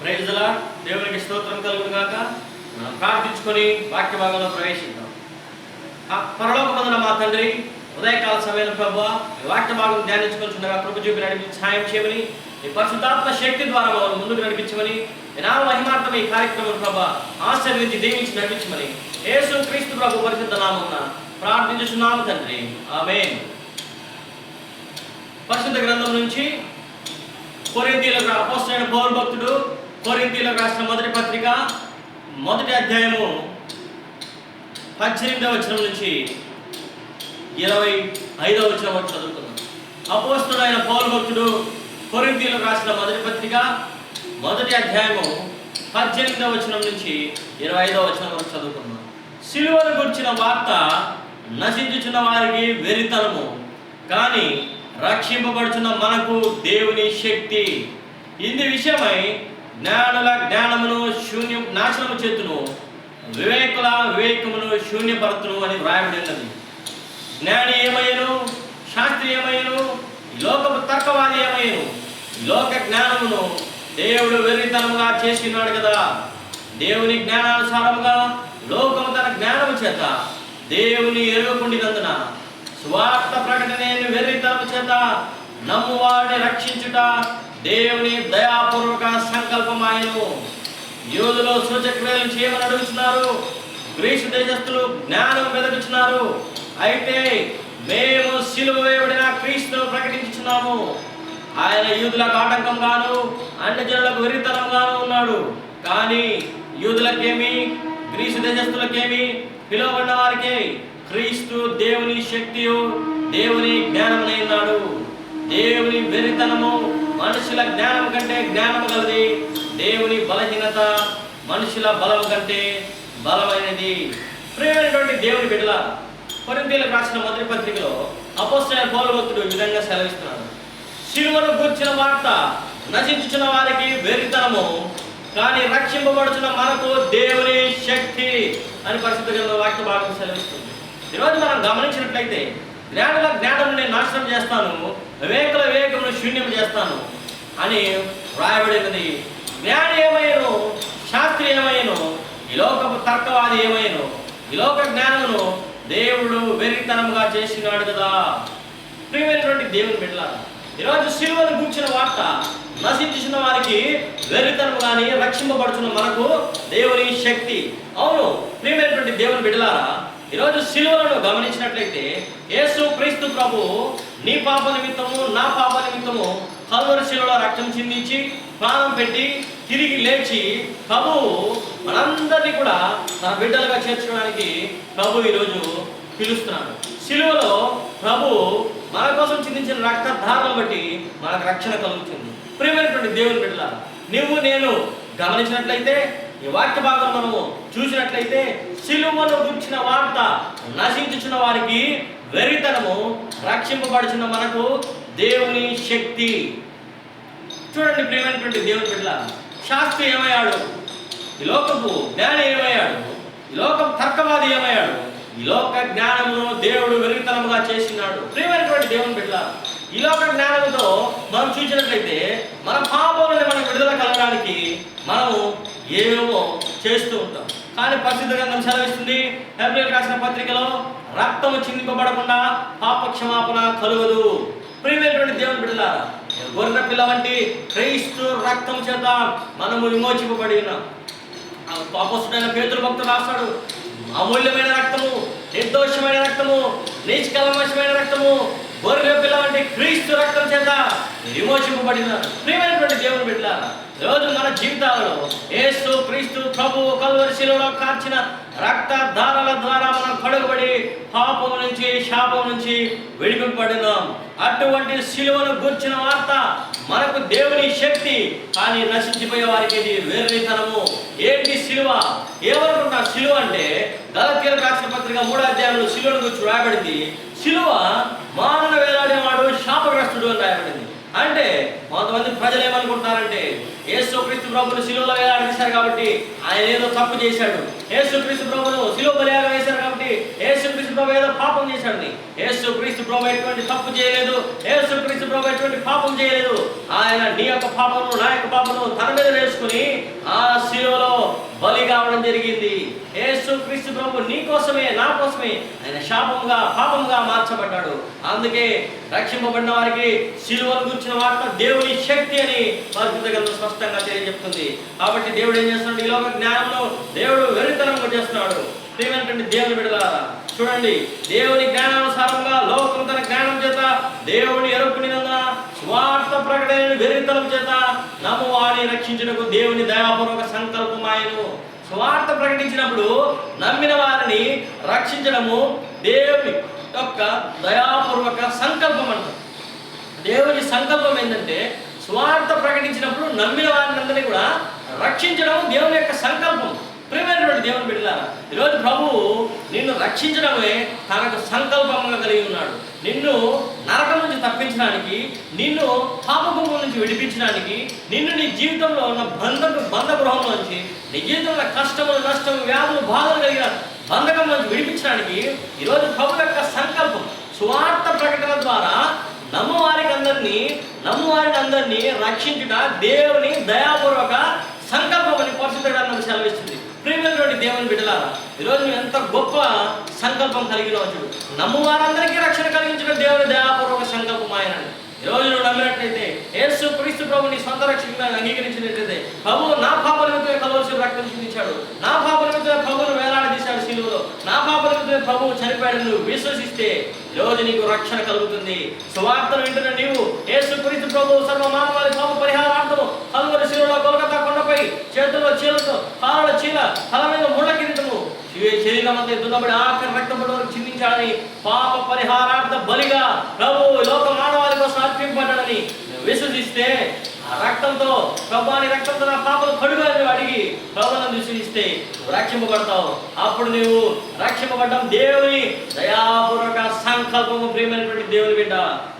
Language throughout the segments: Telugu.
ప్రైజ్లా దేవునికి స్తోత్రం కలుగును గాక. మనం ప్రార్థించుకొని వాక్య భాగంలో ప్రవేశిద్దాం. పరలోకమందున మా తండ్రి ఉదయకాల సమయంలో ప్రభు వాక్య భాగం ధ్యానించుకుంటుండగా కృప చూపి నడిపించి సాయం చేయమని ఈ పరిశుద్ధాత్మ శక్తి ద్వారా మమ్మల్ని ముందుకు నడిపించమని ఈ మహిమార్థం ఈ కార్యక్రమం ప్రభు ఆశీర్వించి దీవించి నడిపించమని యేసు క్రీస్తు ప్రభు పరిశుద్ధ నామం ప్రార్థించుచున్నాము తండ్రి. ఆమె పరిశుద్ధ గ్రంథం నుంచి కొరింతీలకు అపోస్తైన పౌరు భక్తుడు కొరింతీలకు రాసిన మొదటి పత్రిక మొదటి అధ్యాయము పద్దెనిమిదవ వచనం నుంచి ఇరవై ఐదవ వచనం వరకు చదువుతున్నాం అపోస్తుడైన పౌరభక్తుడు కొరింతీలకు రాసిన మొదటి పత్రిక మొదటి అధ్యాయము పద్దెనిమిదవ వచనం నుంచి ఇరవై ఐదవ వచనం వరకు చదువుకున్నాం సిలువను గురించిన వార్త నశించుచున్న వారికి వెరితనము కానీ రక్షింపబడుచున్న మనకు దేవుని శక్తి. ఇందు విషయమై జ్ఞానుల జ్ఞానమును శూన్యం నాశనము చేతును వివేకుల వివేకమును శూన్యపరతును అని వ్రాయబడినది జ్ఞాని ఏమయ్యను శాస్త్రి ఏమయ్యను లోకపు తర్కవాది ఏమయ్యను లోక జ్ఞానమును దేవుడు వెర్రితనముగా చేసినాడు కదా. దేవుని జ్ఞానానుసారముగా లోకము తన జ్ఞానము చేత దేవుని ఎరుగకుండినందున స్వార్థ ప్రకటన వెర్రితనము చేత నమ్మువాడిని రక్షించుట దేవుని దయాపూర్వక సంకల్పం ఆయన యూదులో సూచక్రియలు చేయమని అడుగుతున్నారు. గ్రీసు దేశస్తులు జ్ఞానం వెదకుచున్నారు అయితే మేము సిలువ వేయబడిన క్రీస్తును ప్రకటించుచున్నాము. ఆయన యూదులకు ఆటంకంగాను అన్ని జనులకు వెరితనంగాను ఉన్నాడు. కానీ యూదులకేమి గ్రీసు దేశస్తులకేమి పిలువబడిన వారికి క్రీస్తు దేవుని శక్తియు దేవుని జ్ఞానమునై ఉన్నాడు. దేవుని వెరితనము మనుషుల జ్ఞానం కంటే జ్ఞానము గలది. దేవుని బలహీనత మనుషుల బలం కంటే బలమైనది. ప్రియమైనటువంటి దేవుని బిడ్డల కొరింథీయులకు రాసిన మొదటి పత్రికలో అపోస్తల పౌలభక్తుడు ఈ విధంగా సెలవిస్తున్నాడు. శిలువను కూర్చిన వార్త నశించుచున్న వారికి వెరితనము కానీ రక్షింపబడుచున్న మనకు దేవుని శక్తి అని పరిశుద్ధ గ్రంథం వాక్య భాగం సెలవిస్తుంది. ఈరోజు మనం గమనించినట్లయితే జ్ఞానుల జ్ఞానం నేను నాశనం చేస్తాను వివేకుల వివేకమును శూన్యం చేస్తాను అని వ్రాయబడినది. జ్ఞాని ఏమైను శాస్త్రి ఏమైను ఈ తర్కవాది ఏమైను ఈ జ్ఞానమును దేవుడు వెరితనముగా చేసినాడు కదా. ప్రియమైనటువంటి దేవుని బిడ్డల ఈరోజు శిలువను గుర్చిన వార్త నశించిన వారికి వెరితనముగాని రక్షింపబడుచున్న మనకు దేవుని శక్తి. అవును ప్రియమైనటువంటి దేవుని బిడ్డలారా ఈరోజు శిలువలను గమనించినట్లయితే యేసు క్రీస్తు ప్రభు నీ పాప నిమిత్తము నా పాప నిమిత్తము కలువరి శిలువలో రక్తం చిందించి ప్రాణం పెట్టి తిరిగి లేచి ప్రభు మనందరినీ కూడా తన బిడ్డలుగా చేర్చడానికి ప్రభు ఈరోజు పిలుస్తున్నాడు. శిలువలో ప్రభు మన కోసం చిందించిన రక్తధారను బట్టి మనకు రక్షణ కలుగుతుంది. ప్రియమైనటువంటి దేవుని బిడ్డల నువ్వు నేను గమనించినట్లయితే ఈ వాక్య భాగం మనము చూసినట్లయితే శిలువలో గుర్చిన వార్త నశించుచున్న వారికి వెరితనము రక్షింపబడుచున్న మనకు దేవుని శక్తి. చూడండి ప్రియమైనటువంటి దేవుని బిడ్డ శాస్త్రి ఏమయ్యాడు? ఈ లోకపు జ్ఞాని ఏమయ్యాడు? ఈ లోకపు తర్కవాది ఏమయ్యాడు? ఈ లోక జ్ఞానమును దేవుడు వెలుగుతనముగా చేసినాడు. ప్రియమైనటువంటి దేవుని బిడ్డ ఈ లోక జ్ఞానముతో మనం చూసినట్లయితే మన పాపములను మనం విడుదల కలగడానికి మనము ఏమేమో చేస్తూ ఉంటాం. కానీ పరిశుద్ధ గ్రంథం సెలవిస్తుంది. ఏప్రిల్ రాసిన పత్రికలో రక్తము చిందింపబడకుండా పాప క్షమాపణ కలుగదు. ప్రియమైనటువంటి దేవుని బిడ్డలారా గొర్రె పిల్ల వంటి క్రైస్తు రక్తం చేత మనము విమోచింపబడి ఉన్నాం. పాపస్తుడైన పేతులు భక్తుడు రాస్తాడు అమూల్యమైన రక్తము నిర్దోషమైన రక్తము నిష్కల్మషమైన రక్తము గొర్రె పిల్ల వంటి క్రీస్తు రక్తం చేత విమోచింపబడిన ప్రియమైనటువంటి దేవుని బిడ్డ రోజు మన జీవితాలలో ఏసు క్రీస్తు ప్రభు కల్వరి శిలో కార్చిన రక్త ధారల ద్వారా మనం కడుగుబడి పాపం నుంచి శాపం నుంచి విడిపింపబడినాం. అటువంటి శిలువను గుర్చిన వార్త మనకు దేవుని శక్తి కానీ నశించిపోయే వారికి ఇది వేర్రితనము ఏంటి శిలువ ఏమనుకుంటా శిలువ అంటే గలతీలకు రాసిన పత్రిక మూడో అధ్యాయంలో శిలువను గురించి రాయబడింది శిలువ మానవ వేలాడేవాడు శాపగ్రస్తుడు అని రాయబడింది అంటే కొంతమంది ప్రజలు ఏమనుకుంటున్నారంటే యేసుక్రీస్తు క్రీస్తు ప్రభును శిలువలో వేలాడేశారు కాబట్టి ఆయన ఏదో తప్పు చేశాడు. యేసుక్రీస్తు ప్రభును శిలువ బలియాగం వేశారు కాబట్టి యేసుక్రీస్తు ప్రభు ఏదో పాపం చేశాడు యేసుక్రీస్తు ప్రభు ఎటువంటి తప్పు చేయలేదు. యేసుక్రీస్తు ప్రభు ఎటువంటి పాపం చేయలేదు. ఆయన నీ యొక్క పాపము నా యొక్క పాపము తన మీద వేసుకుని ఆ శిలువలో బలి కావడం జరిగింది. యేసు క్రీస్తు ప్రభు నీ కోసమే నా కోసమే ఆయన శాపంగా పాపంగా మార్చబడ్డాడు. అందుకే రక్షింపబడిన వారికి శిలువను గుర్చిన వార్త దేవుని శక్తి అని పరిశుద్ధ గ్రంథం స్పష్టంగా తెలియజెప్తుంది. కాబట్టి దేవుడు ఏం చేస్తున్నాడు? ఈ లోక జ్ఞానంలో దేవుడు వెరితనంగా చేస్తున్నాడు. ప్రియమైనటువంటి దేవుని విడలారా చూడండి. దేవుని జ్ఞానానుసారంగా లోకం తన జ్ఞానం చేత దేవుని ఎరుపునినందున స్వార్థ ప్రకటన వెరితనం చేత నమ్మవాడిని రక్షించుటకు దేవుని దయాపూర్వక సంకల్పమాయను స్వార్థ ప్రకటించినప్పుడు నమ్మిన వారిని రక్షించడము దేవుని యొక్క దయాపూర్వక సంకల్పం అంటారు. దేవుని సంకల్పం ఏంటంటే స్వార్థ ప్రకటించినప్పుడు నమ్మిన వారిని అందరినీ కూడా రక్షించడం దేవుని యొక్క సంకల్పం. ప్రియమైనటువంటి దేవుని బిడ్డలారా ఈరోజు ప్రభువు నిన్ను రక్షించడమే తనకు సంకల్పంగా కలిగి ఉన్నాడు. నిన్ను నరకం నుంచి తప్పించడానికి నిన్ను పాపభూమి నుంచి విడిపించడానికి నిన్ను నీ జీవితంలో ఉన్న బంధ బంధగృహం నుంచి నీ జీవితంలో కష్టములు నష్టము వ్యాధులు బాధలు కలిగిన బంధకం నుంచి విడిపించడానికి ఈరోజు ప్రభు యొక్క సంకల్పం. స్వార్థ ప్రకటన ద్వారా నమ్మవారికి అందరినీ నమ్మవారిని అందరినీ రక్షించుట దేవుని దయాపూర్వక సంకల్పం అని పరిశుద్ధ గ్రంథం సెలవిస్తుంది. ప్రియమైనటువంటి దేవుని బిడ్డలారా ఈరోజు నువ్వు ఎంత గొప్ప సంకల్పం కలిగిన చూడు. నమ్మువారందరికీ రక్షణ కలిగించిన దేవుని దయాపూర్వక సంకల్పం ఆయన ఈరోజు నువ్వు నమ్మినట్లయితే యేసు క్రీస్తు ప్రభు నీ సొంత రక్షణ అంగీకరించినట్లయితే ప్రభు నా పాప నిమిత్తమే కలవలసిన రక్తం నా పాప నిమిత్తమే ప్రభువును వేలాడదీశాడు శిలువలో నా పాపలకు ప్రభువు చనిపోయాడు నువ్వు విశ్వసిస్తే రోజు నీకు రక్షణ కలుగుతుంది. సువార్తను వింటున్న నీవు యేసు క్రీస్తు ప్రభు సర్వ మానవాళి పాప పరిహారార్థము కలుగుల శిలువలో కొలకత్తా కొండపై చేతుల్లో చీలతో కాళ్ళ చీల తల మీద ముళ్ళ కిరీటము శరీరం అంతా దున్నబడి ఆఖరి రక్తం పడి వరకు చిందించాడని పాప పరిహారార్థ బలిగా ప్రభు లోక మానవాళి కోసం అర్పింపబడ్డాడని విశ్వసిస్తే రక్తంతో ప్రభాని రక్తంతో నా పాపలు కడుగా నువ్వు అడిగి ప్రభులను విశ్వసిస్తే రక్షింపబడతావు అప్పుడు నీవు రక్షింపబడ్డం దేవుని దయాపూర్వక సంకల్పము ప్రియమైనటువంటి దేవుని బిడ్డ.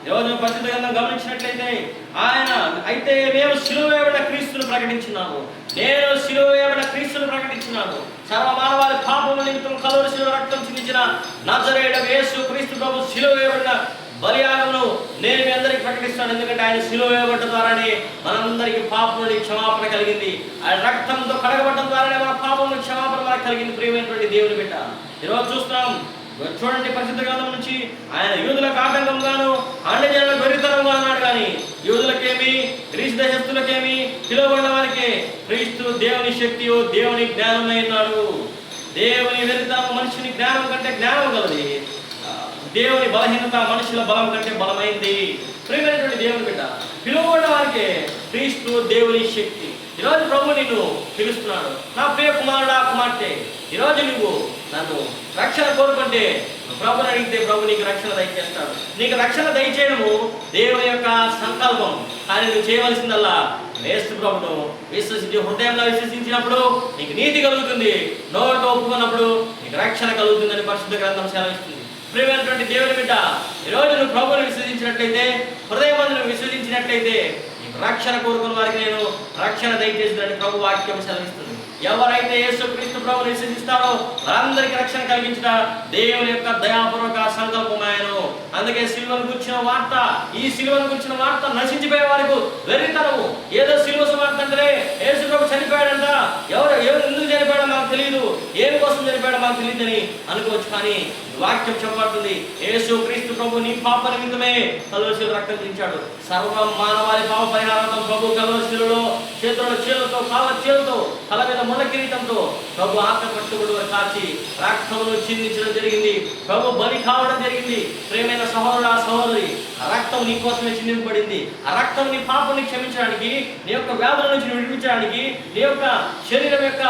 ఈరోజు పరిశుద్ధ గ్రంథం గమనించినట్లయితే ఆయన అయితే మేము సిలువేయబడిన క్రీస్తును ప్రకటించున్నాము నేను సిలువేయబడిన క్రీస్తును ప్రకటించున్నాను సర్వ మానవాళి పాపము నిమిత్తం కలువరి శిలువ రక్తం చిందించిన నజరేయుడ యేసు క్రీస్తు ప్రభు సిలువేయబడిన బలియాగమును నేను మీ ప్రకటిస్తాడు. ఎందుకంటే ఆయన సిలువ వేయబడ్డ ద్వారానే మనందరికీ పాపం క్షమాపణ కలిగింది. ఆయన రక్తంతో కడగబడ్డం ద్వారానే మన పాపం క్షమాపణ మనకు కలిగింది. ప్రియమైనటువంటి దేవుని బిడ్డ ఈరోజు చూస్తున్నాం. చూడండి పరిశుద్ధ గ్రంథం నుంచి ఆయన యూదులకు ఆటంకంగాను అండజనులకు వెరితనంగా అన్నాడు కానీ యూదులకేమి గ్రీసు దేశస్తులకేమి పిలువబడిన వారికి క్రీస్తు దేవుని శక్తియు దేవుని జ్ఞానమై ఉన్నాడు. దేవుని వెళ్తాము మనిషిని జ్ఞానం కంటే జ్ఞానం కలది దేవుని బలహీనత మనుషుల బలం కంటే బలమైంది. ప్రియమైనటువంటి దేవుని బిడ్డ పిలువబడిన వారికి క్రీస్తు దేవుని శక్తి. ఈరోజు ప్రభు నిన్ను పిలుస్తున్నాడు. నా ప్రియ కుమారుడా కుమార్తె ఈరోజు నువ్వు నన్ను రక్షణ కోరుకుంటే ప్రభుని అడిగితే ప్రభు నీకు రక్షణ దయచేస్తాడు. నీకు రక్షణ దయచేయడము దేవుని యొక్క సంకల్పం. కానీ నువ్వు చేయవలసిందల్లా వేస్తు ప్రభును విశ్వసించి హృదయంలో విశ్వసించినప్పుడు నీకు నీతి కలుగుతుంది. నోటితో ఒప్పుకున్నప్పుడు నీకు రక్షణ కలుగుతుందని పరిశుద్ధ గ్రంథం సెలవిస్తుంది. ప్రియమైనటువంటి దేవుని బిడ్డ ఈరోజు నువ్వు ప్రభువుని విశ్వసించినట్లయితే హృదయం విశ్వసించినట్లయితే రక్షణ కోరుకున్న వారికి నేను రక్షణ దయచేసినట్టు ప్రభు వాక్యం సెలవిస్తుంది. ఎవరైతే యేసుక్రీస్తు ప్రభుని విశ్వసిస్తాడో వారందరికీ రక్షణ కలిగించిన దేవుని యొక్క దయాపూర్వక సంకల్పమాయను అందుకే సిలువను గుర్చిన వార్త ఈ సిలువను గుర్చిన వార్త నశించిపోయే వారికి వెర్రితనము. ఏదో సిలువ సువార్త అంటే యేసు ప్రభు చనిపోయాడంట. ఎవరు ఎవరు ఎందుకు చనిపోయాడో మాకు తెలియదు ఏం కోసం చనిపోయాడో మాకు తెలియదని అనుకోవచ్చు కానీ వాక్యం చెప్పబడుతుంది. యేసు క్రీస్తు ప్రభు నీ పాప నిమిత్తమే కలువశిలు రక్తం దించాడు సర్వ మానవాళి పాప పరిహారం ప్రభు కలువశిలలో చేతుల చేతులతో కాల చేతులతో తల మీద ముళ్ళ కిరీటంతో ప్రభు ఆత్మ కాచి రక్తమును చిందించడం జరిగింది. ప్రభు బలి కావడం జరిగింది. ప్రేమైన సహోదరుడు ఆ సహోదరి ఆ రక్తం నీ కోసమే చిందింపబడింది. ఆ రక్తం నీ పాపని క్షమించడానికి నీ యొక్క వ్యాధుల నుంచి విడిపించడానికి నీ యొక్క శరీరం యొక్క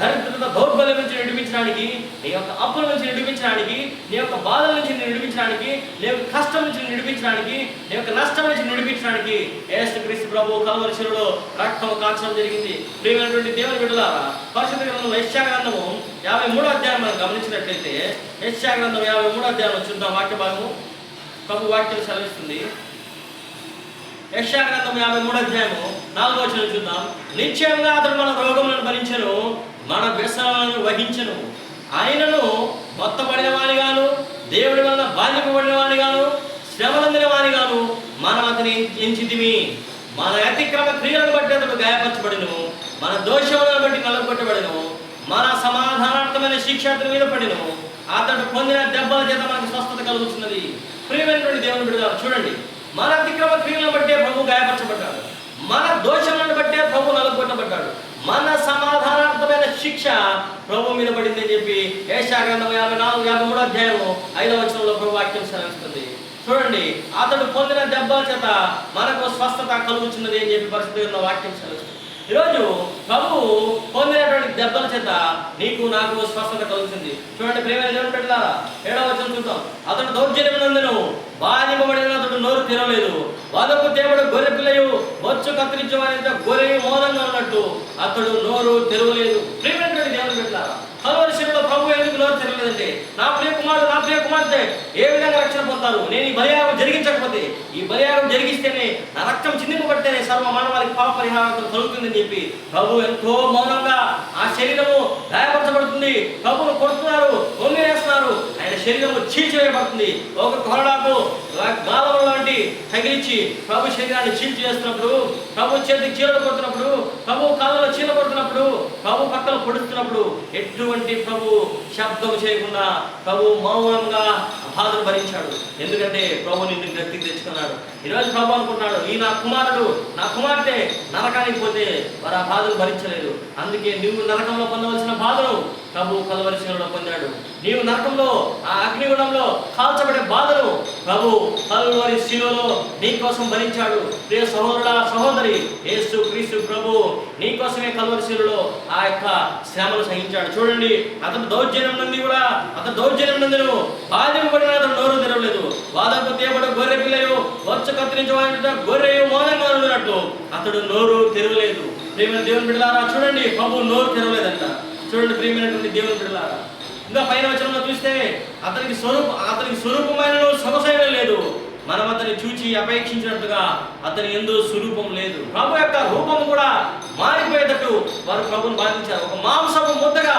దరిద్రత దౌర్బల్యం నుంచి విడిపించడానికి నీ యొక్క అప్పుల నుంచి విడిపించడానికి నీ యొక్క బాధల నుంచి విడిపించడానికి నీ యొక్క కష్టం నుంచి విడిపించడానికి నీ యొక్క నష్టం నుంచి విడిపించడానికి ఏసు క్రీస్తు ప్రభు కలవరిశిలో రక్తం కాల్చడం జరిగింది. ప్రియమైనటువంటి దేవుని బిడ్డలారా పరిశుద్ధ గ్రంథం యశ్యా గ్రంథము యాభై మూడో అధ్యాయం మనం గమనించినట్లయితే యశ్యా గ్రంథం యాభై మూడో అధ్యాయం చూద్దాం వాక్య భాగము. ప్రభు వాక్యం సెలవిస్తుంది. యెషయా గ్రంథం యాభై మూడో అధ్యాయము నాలుగో వచనం చూద్దాం. నిశ్చయంగా అతడు మన రోగములను భరించను మన వ్యసనాలను వహించను. ఆయనను మొత్తపడిన వానిగాను దేవుడి వలన బాధింపబడిన వానిగాను శ్రమలందిన వానిగాను మనం అతని ఎంచితిమి. మన అతిక్రమ క్రియలను బట్టి అతడు గాయపరచబడిను. మన దోషములను బట్టి మన సమాధానార్థమైన శిక్ష అతని మీద పడిను అతడు పొందిన దెబ్బల చేత మనకు స్వస్థత కలుగుతున్నది. ప్రియమైనటువంటి దేవుని బిడ్డలారా చూడండి. మన అతిక్రమ క్రియలను బట్టే ప్రభు గాయపరచబడ్డాడు. మన దోషములను బట్టే ప్రభు నలగొట్టబడ్డాడు. మన సమాధానార్థమైన శిక్ష ప్రభు మీద పడింది అని చెప్పి ఏషాగ్రంథం యాభై నాలుగు యాభై మూడు అధ్యాయము ఐదవ వచనంలో ప్రభు వాక్యం సెలవిస్తుంది. చూడండి అతడు పొందిన దెబ్బల చేత మనకు స్వస్థత కలుగుతున్నది అని చెప్పి పరిస్థితి ఉన్న వాక్యం సెలవిస్తుంది. ఈరోజు ప్రభు పొందినటువంటి దెబ్బల చేత నీకు నాకు స్పష్టత కలుగుతుంది చూడండి ప్రేమ దేవుని పెట్టారా ఏడవ వచ్చిన చూద్దాం. అతడు దౌర్జన్యం నందును బాధింపబడిన అతడు నోరు తెరవలేదు. వదకు దేవుడు గొర్రె పిల్లయు వచ్చు కత్తిరించమని గొర్రె మౌనంగా ఉన్నట్టు అతడు నోరు తెరవలేదు. ప్రేమ దేవుని పెట్టారా కలవరిశిలో ప్రభు ఎందుకు నోరు తెరవలేదంటే నా ప్రియ కుమారుడు నా ప్రియ కుమార్తె ఏ విధంగా రక్షణ పొందుతారు? నేను ఈ బలియాగం జరిగించకపోతే ఈ బలియాగం జరిగిస్తేనే నా రక్తం చిందింపబడితేనే సర్వ మానవాళికి పాప పరిహారం కలుగుతుందని చెప్పి ప్రభు ఎంతో మౌనంగా ఆ శరీరము గాయపరచబడుతుంది. ప్రభును కొడుతున్నారు వేస్తున్నారు ఆయన శరీరము చీల్చివేయబడుతుంది. ఒక కొరడాకు గాలం లాంటి తగిలించి ప్రభు శరీరాన్ని చీల్చి చేస్తున్నప్పుడు ప్రభు చేతికి చీరలు కొడుతున్నప్పుడు ప్రభు కాళ్ళలో చీల కొడుతున్నప్పుడు ప్రభు పక్కన పొడుస్తున్నప్పుడు ఎటువంటి ప్రభు శబ్దం చేయకుండా ప్రభు మౌనంగా బాధను భరించాడు. ఎందుకంటే ప్రభు నిన్ను గట్టికి తెచ్చుకున్నాడు. ఈరోజు ప్రభు అనుకుంటున్నాడు ఈ నా కుమారుడు నా కుమార్తె నరకానికి పోతే వారు ఆ బాధలు భరించలేదు అందుకే నువ్వు నరకంలో పొందవలసిన బాధను ప్రభు కలవలసినలో పొందాడు. నీవు నరకంలో ఆ అగ్నిగుణంలో కాల్చబడే బాధను ప్రభు కలువరి శిలువలో నీ కోసం భరించాడు. ప్రియ సహోదరుల సహోదరి యేసు క్రీస్తు ప్రభు నీ కోసమే కలువరి శిలువలో ఆ యొక్క శ్రమను సహించాడు. చూడండి అతను దౌర్జన్యం నుండి కూడా అతను దౌర్జన్యం నుండి బాధింపబడిన అతను నోరు తెరవలేదు. బాధకు తేబడు గొర్రె పిల్లలు వచ్చ కత్తిరించవాలంటే గొర్రె మౌనంగా ఉన్నట్టు అతడు నోరు తెరవలేదు. ప్రేమ దేవుని బిడ్డలారా చూడండి ప్రభు నోరు తెరవలేదంట. చూడండి ప్రియమైనటువంటి దేవుని బిడ్డలారా. ఇంకా పైన వచనంలో చూస్తే అతనికి స్వరూప అతనికి స్వరూపమైన సొగసైన లేదు. మనం అతన్ని చూచి అపేక్షించినట్టుగా అతని ఎందు స్వరూపం లేదు. ప్రభు యొక్క రూపం కూడా మారిపోయేటట్టు వారు ప్రభుని బాధించారు. ఒక మాంసపు ముద్దగా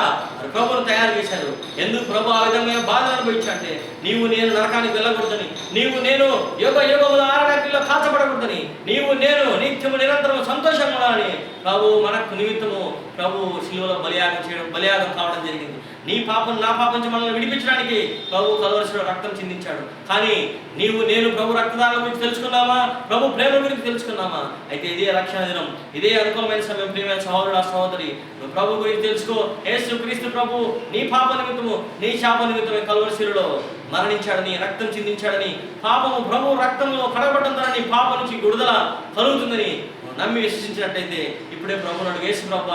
ప్రభుని తయారు చేశారు. ఎందుకు ప్రభు ఆ విధమైన బాధ అనుభవించంటే నీవు నేను నరకానికి వెళ్ళకూడదని నీవు నేను యోగ యోగముల ఆరణ్యంలో కాచబడకూడదని నీవు నేను నిత్యము నిరంతరం సంతోషం ఉండాలని ప్రభు మనకు నిమిత్తము ప్రభు శిలువలో బలియాగం చేయడం బలియాగం కావడం జరిగింది. నీ పాపం నా పాపం నుంచి మనల్ని విడిపించడానికి ప్రభు కలవలసిన రక్తం చిందించాడు. కానీ నీవు నేను ప్రభు రక్తదానం గురించి తెలుసుకున్నామా? ప్రభు ప్రేమ గురించి తెలుసుకున్నామా? అయితే ఇదే రక్షణ దినం ఇదే అనుకూలమైన సమయం. ప్రేమైన సహోదరుడు సహోదరి నువ్వు ప్రభు గురించి తెలుసుకో. యేసు క్రీస్తు ప్రభు నీ పాప నిమిత్తము నీ శాప నిమిత్తమే కలవరిశిలో మరణించాడని రక్తం చిందించాడని పాపము ప్రభు రక్తంలో కడగబడడం ద్వారా నీ పాప నుంచి విడుదల కలుగుతుందని నమ్మి విశ్వసించినట్టయితే ఇప్పుడే ప్రభు నన్ను వేసు ప్రభ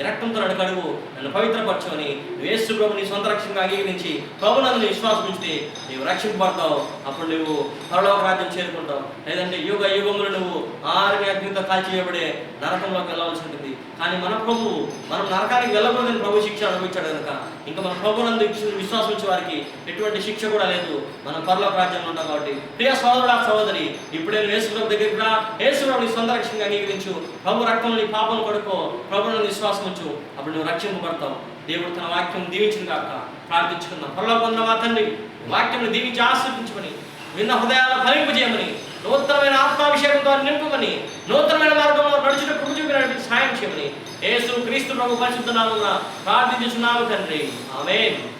ఎరక్తంతో నడు నన్ను కడుగు నన్ను పవిత్రపరచుకొని వేసు ప్రభు నీ సొంత రక్షణగా అంగీకరించి ప్రభు నన్ను విశ్వాసం ఉంచితే నీవు రక్షింపబడతావు. అప్పుడు నువ్వు పరలోక రాజ్యం చేరుకుంటావు. లేదంటే యుగ యుగములు నువ్వు ఆరుని అగ్నితో కాల్చివేయబడే నరకంలోకి వెళ్ళవలసి ఉంటుంది. కానీ మన ప్రభు మనం నరకానికి వెళ్ళకూడదని ప్రభు శిక్ష అనుభవించాడు కనుక ఇంకా మన ప్రభు నందు విశ్వాసం ఉంచే వారికి ఎటువంటి శిక్ష కూడా లేదు. మనం పరలోక రాజ్యంలో ఉంటాం కాబట్టి. ప్రియ సోదరుడా సహోదరి ఇప్పుడే నేను వేసుకున్న దగ్గరికి రా. యేసు నీ సొంత రక్షణగా అంగీకరించు. ప్రభు రక్తంలో నీ పాపం కొడుకో. ప్రభులను విశ్వాసం ఉంచు. అప్పుడు నువ్వు రక్షింపబడతావు. దేవుడు తన వాక్యం దీవించిన కాక ప్రార్థించుకుందాం. పరలోకి ఉన్న మా తండ్రి వాక్యం దీవించి ఆస్వాదించమని విన్న హృదయాలను ఫలింపజేయమని నూతనమైన ఆత్మాభిషేకంతో నింపుకొని నూతనమైన మార్గంలో నడుచుట కృప చూపి సాయం చేయమని. యేసు క్రీస్తు ప్రభు పరిశుద్ధ నామమున ప్రార్థించున్నాము తండ్రి. ఆమేన్.